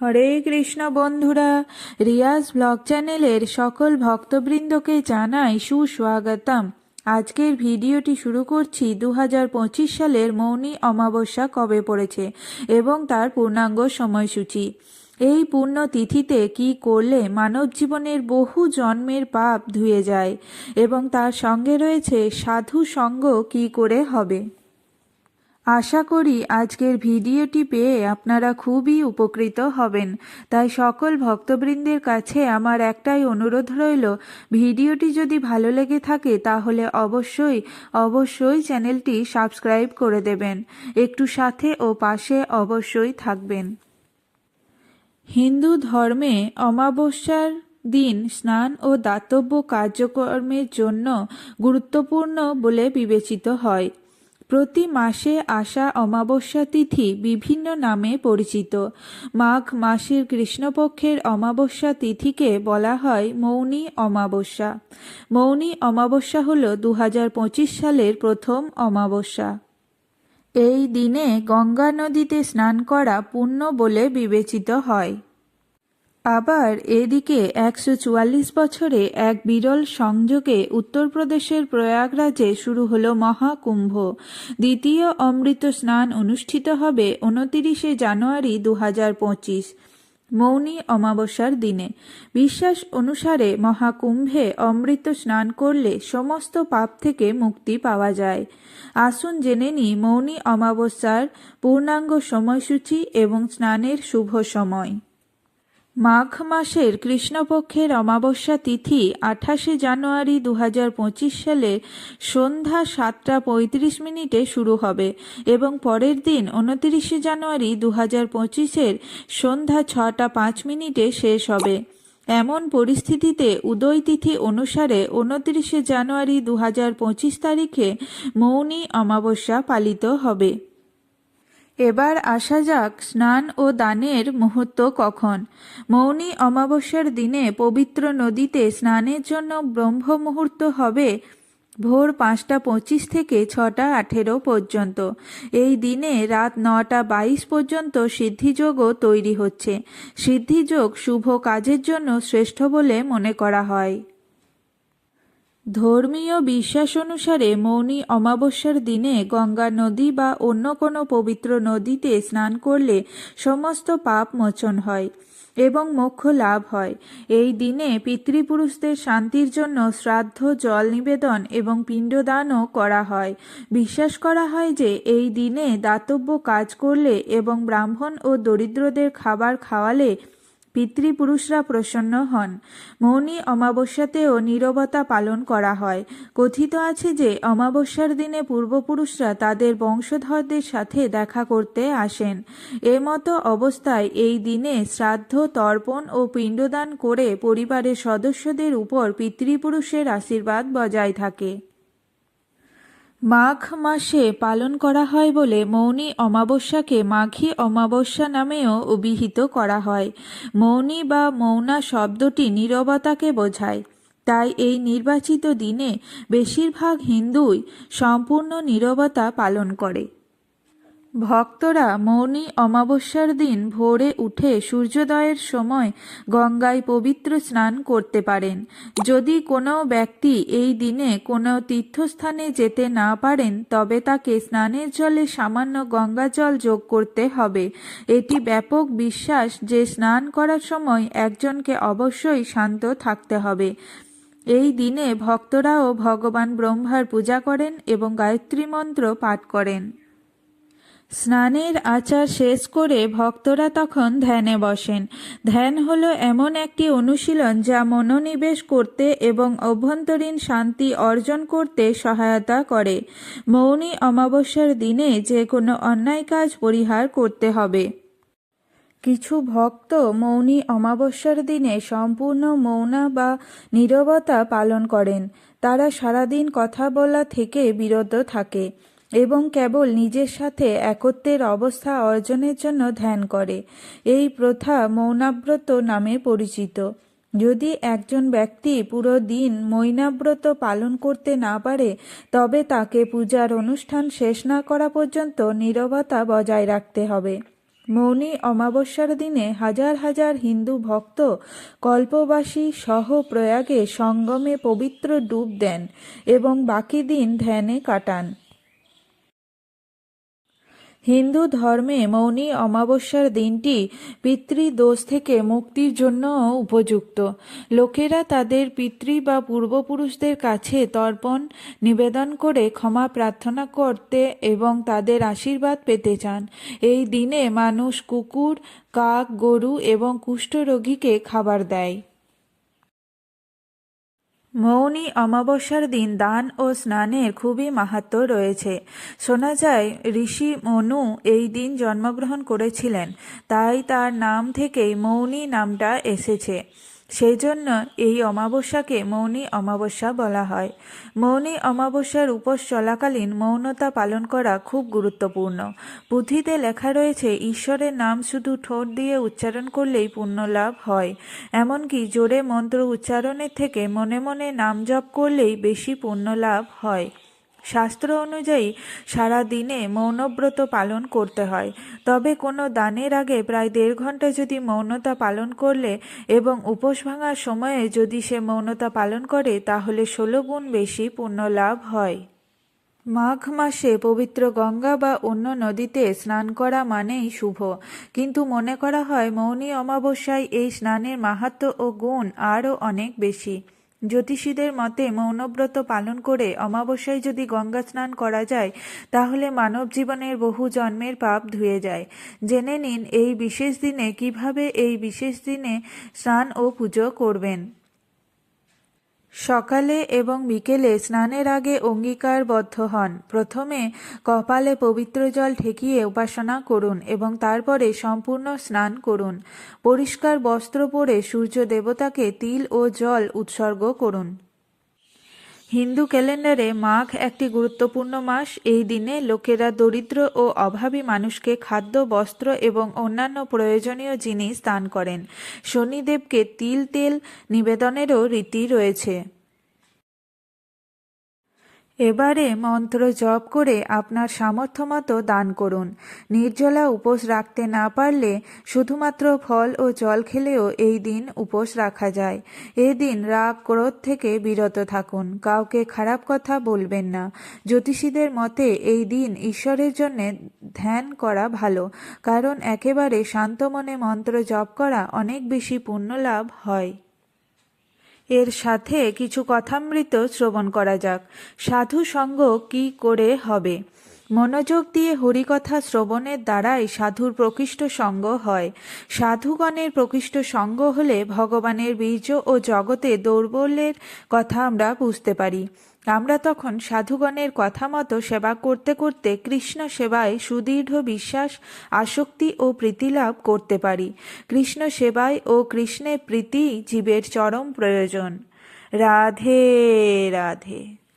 হরে কৃষ্ণ বন্ধুরা, রিয়াজ ব্লগ চ্যানেলের সকল ভক্তবৃন্দকে জানাই সুস্বাগতম। আজকের ভিডিওটি শুরু করছি দু হাজার পঁচিশ সালের মৌনী অমাবস্যা কবে পড়েছে এবং তার পূর্ণাঙ্গ সময়সূচি। এই পূর্ণ তিথিতে কি করলে মানব জীবনের বহু জন্মের পাপ ধুয়ে যায় এবং তার সঙ্গে রয়েছে সাধু সঙ্গ কি করে হবে? আশা করি আজকের ভিডিওটি পেয়ে আপনারা খুবই উপকৃত হবেন। তাই সকল ভক্তবৃন্দের কাছে আমার একটাই অনুরোধ রইল, ভিডিওটি যদি ভালো লেগে থাকে তাহলে অবশ্যই অবশ্যই চ্যানেলটি সাবস্ক্রাইব করে দেবেন। একটু সাথে ও পাশে অবশ্যই থাকবেন। হিন্দু ধর্মে অমাবস্যার দিন স্নান ও দাতব্য কার্যক্রমের জন্য গুরুত্বপূর্ণ বলে বিবেচিত হয়। প্রতি মাসে আসা অমাবস্যা তিথি বিভিন্ন নামে পরিচিত। মাঘ মাসের কৃষ্ণপক্ষের অমাবস্যা তিথিকে বলা হয় মৌনী অমাবস্যা। মৌনী অমাবস্যা হল দু হাজার পঁচিশ সালের প্রথম অমাবস্যা। এই দিনে গঙ্গা নদীতে স্নান করা পুণ্য বলে বিবেচিত হয়। আবার এদিকে একশো চুয়াল্লিশ বছরে এক বিরল সংযোগে উত্তরপ্রদেশের প্রয়াগরাজে শুরু হল মহাকুম্ভ। দ্বিতীয় অমৃত স্নান অনুষ্ঠিত হবে উনতিরিশে জানুয়ারি দু মৌনী অমাবস্যার দিনে। বিশ্বাস অনুসারে মহাকুম্ভে অমৃত স্নান করলে সমস্ত পাপ থেকে মুক্তি পাওয়া যায়। আসুন জেনে নি মৌনী অমাবস্যার পূর্ণাঙ্গ সময়সূচি এবং স্নানের শুভ সময়। মাঘ মাসের কৃষ্ণপক্ষের অমাবস্যা তিথি আঠাশে জানুয়ারি দু হাজার পঁচিশ সালে সন্ধ্যা সাতটা পঁয়ত্রিশ মিনিটে শুরু হবে এবং পরের দিন উনতিরিশে জানুয়ারি দু হাজার পঁচিশের সন্ধ্যা ছটা পাঁচ মিনিটে শেষ হবে। এমন পরিস্থিতিতে উদয় তিথি অনুসারে উনত্রিশে জানুয়ারি দু হাজার পঁচিশ তারিখে মৌনী অমাবস্যা পালিত হবে। এবার আসা যাক স্নান ও দানের মুহূর্ত কখন। মৌনী অমাবস্যার দিনে পবিত্র নদীতে স্নানের জন্য ব্রহ্ম মুহূর্ত হবে ভোর পাঁচটা পঁচিশ থেকে ছটা আঠেরো পর্যন্ত। এই দিনে রাত নটা বাইশ পর্যন্ত সিদ্ধিযোগও তৈরি হচ্ছে। সিদ্ধিযোগ শুভ কাজের জন্য শ্রেষ্ঠ বলে মনে করা হয়। ধর্মীয় বিশ্বাস অনুসারে মৌনী অমাবস্যার দিনে গঙ্গা নদী বা অন্য কোনো পবিত্র নদীতে স্নান করলে সমস্ত পাপ মোচন হয় এবং মোক্ষ লাভ হয়। এই দিনে পিতৃপুরুষদের শান্তির জন্য শ্রাদ্ধ, জল নিবেদন এবং পিণ্ডদানও করা হয়। বিশ্বাস করা হয় যে এই দিনে দাতব্য কাজ করলে এবং ব্রাহ্মণ ও দরিদ্রদের খাবার খাওয়ালে পিতৃপুরুষরা প্রসন্ন হন। মৌনী অমাবস্যাতেও নীরবতা পালন করা হয়। কথিত আছে যে, অমাবস্যার দিনে পূর্বপুরুষরা তাদের বংশধরদের সাথে দেখা করতে আসেন। এমতো অবস্থায় এই দিনে শ্রাদ্ধ, তর্পণ ও পিণ্ডদান করে পরিবারের সদস্যদের উপর পিতৃপুরুষের আশীর্বাদ বজায় থাকে। মাঘ মাসে পালন করা হয় বলে মৌনি অমাবস্যাকে মাঘী অমাবস্যা নামেও অভিহিত করা হয়। মৌনি বা মৌনা শব্দটি নীরবতাকে বোঝায়। তাই এই নির্বাচিত দিনে বেশিরভাগ হিন্দুই সম্পূর্ণ নীরবতা পালন করে। ভক্তরা মৌনী অমাবস্যার দিন ভোরে উঠে সূর্যোদয়ের সময় গঙ্গায় পবিত্র স্নান করতে পারেন। যদি কোনো ব্যক্তি এই দিনে কোনো তীর্থস্থানে যেতে না পারেন, তবে তাকে স্নানের জলে সামান্য গঙ্গা জল যোগ করতে হবে। এটি ব্যাপক বিশ্বাস যে স্নান করার সময় একজনকে অবশ্যই শান্ত থাকতে হবে। এই দিনে ভক্তরাও ভগবান ব্রহ্মার পূজা করেন এবং গায়ত্রী মন্ত্র পাঠ করেন। স্নানের আচার শেষ করে ভক্তরা তখন ধ্যানে বসেন। ধ্যান হলো এমন একটি অনুশীলন যা মনোনিবেশ করতে এবং অভ্যন্তরীণ শান্তি অর্জন করতে সহায়তা করে। মৌনী অমাবস্যার দিনে যে কোনো অন্যায় কাজ পরিহার করতে হবে। কিছু ভক্ত মৌনী অমাবস্যার দিনে সম্পূর্ণ মৌনা বা নীরবতা পালন করেন। তারা সারাদিন কথা বলা থেকে বিরত থাকে। এবং কেবল নিজের সাথে একত্বের অবস্থা অর্জনের জন্য ধ্যান করে। এই প্রথা মৌনাব্রত নামে পরিচিত। যদি একজন ব্যক্তি পুরো দিন মৈনাব্রত পালন করতে না পারে, তবে তাকে পূজার অনুষ্ঠান শেষ না করা পর্যন্ত নীরবতা বজায় রাখতে হবে। মৌনী অমাবস্যার দিনে হাজার হাজার হিন্দু ভক্ত কল্পবাসী সহ প্রয়াগে সঙ্গমে পবিত্র ডুব দেন এবং বাকি দিন ধ্যানে কাটান। হিন্দু ধর্মে মৌনী অমাবস্যার দিনটি পিতৃদোষ থেকে মুক্তির জন্য উপযুক্ত। লোকেরা তাদের পিতৃ বা পূর্বপুরুষদের কাছে তর্পণ, নিবেদন করে ক্ষমা প্রার্থনা করতে এবং তাদের আশীর্বাদ পেতে চান। এই দিনে মানুষ কুকুর, কাক, গরু এবং কুষ্ঠরোগীকে খাবার দেয়। মৌনী অমাবস্যার দিন দান ও স্নানের খুবই মাহাত্ম রয়েছে। শোনা যায়, ঋষি মনু এই দিন জন্মগ্রহণ করেছিলেন, তাই তার নাম থেকেই মৌনী নামটা এসেছে। সেই জন্য এই অমাবস্যাকে মৌনী অমাবস্যা বলা হয়। মৌনী অমাবস্যার উপোস চলাকালীন মৌনতা পালন করা খুব গুরুত্বপূর্ণ। পুঁথিতে লেখা রয়েছে, ঈশ্বরের নাম শুধু ঠোঁট দিয়ে উচ্চারণ করলেই পুণ্য লাভ হয়। এমনকি জোরে মন্ত্র উচ্চারণের থেকে মনে মনে নাম জপ করলেই বেশি পুণ্য লাভ হয়। শাস্ত্র অনুযায়ী সারা দিনে মৌনব্রত পালন করতে হয়। তবে কোনো দানের আগে প্রায় দেড় ঘণ্টা যদি মৌনতা পালন করলে এবং উপোস ভাঙার সময়ে যদি সে মৌনতা পালন করে, তাহলে ষোলো গুণ বেশি পুণ্য লাভ হয়। মাঘ মাসে পবিত্র গঙ্গা বা অন্য নদীতে স্নান করা মানেই শুভ। কিন্তু মনে করা হয়, মৌনী অমাবস্যায় এই স্নানের মাহাত্ম ও গুণ আরও অনেক বেশি। জ্যোতিষীদের মতে মৌনব্রত পালন করে অমাবস্যায় যদি গঙ্গা স্নান করা যায়, তাহলে মানব জীবনের বহু জন্মের পাপ ধুয়ে যায়। জেনে নিন এই বিশেষ দিনে কীভাবে এই বিশেষ দিনে স্নান ও পুজো করবেন। সকালে এবং বিকেলে স্নানের আগে অঙ্গীকারবদ্ধ হন। প্রথমে কপালে পবিত্র জল ঠেকিয়ে উপাসনা করুন এবং তারপরে সম্পূর্ণ স্নান করুন। পরিষ্কার বস্ত্র পরে সূর্য দেবতাকে তিল ও জল উৎসর্গ করুন। হিন্দু ক্যালেন্ডারে মাঘ একটি গুরুত্বপূর্ণ মাস। এই দিনে লোকেরা দরিদ্র ও অভাবী মানুষকে খাদ্য, বস্ত্র এবং অন্যান্য প্রয়োজনীয় জিনিস দান করেন। শনিদেবকে তিল তেল নিবেদনেরও রীতি রয়েছে। এবারে মন্ত্র জপ করে আপনার সামর্থ্য মতো দান করুন। নির্জলা উপোস রাখতে না পারলে শুধুমাত্র ফল ও জল খেলেও এই দিন উপোস রাখা যায়। এই দিন রাগ, ক্রোধ থেকে বিরত থাকুন। কাউকে খারাপ কথা বলবেন না। জ্যোতিষীদের মতে এই দিন ঈশ্বরের জন্য ধ্যান করা ভালো, কারণ একেবারে শান্ত মনে মন্ত্র জপ করা অনেক বেশি পুণ্য লাভ হয়। এর সাথে কিছু কথামৃত শ্রবণ করা যাক। সাধু সঙ্গ কি করে হবে? মনোযোগ দিয়ে হরিকথা শ্রবণের দ্বারাই সাধুর প্রকৃষ্ট সঙ্গ হয়। সাধুগণের প্রকৃষ্ট সঙ্গ হলে ভগবানের বীর্য ও জগতে দৌর্বল্যের কথা আমরা বুঝতে পারি। আমরা তখন সাধুগণের কথা মতো সেবা করতে করতে কৃষ্ণ সেবায় সুদীর্ঘ বিশ্বাস, আসক্তি ও প্রীতি লাভ করতে পারি। কৃষ্ণ সেবায় ও কৃষ্ণের প্রীতি জীবের চরম প্রয়োজন। রাধে রাধে।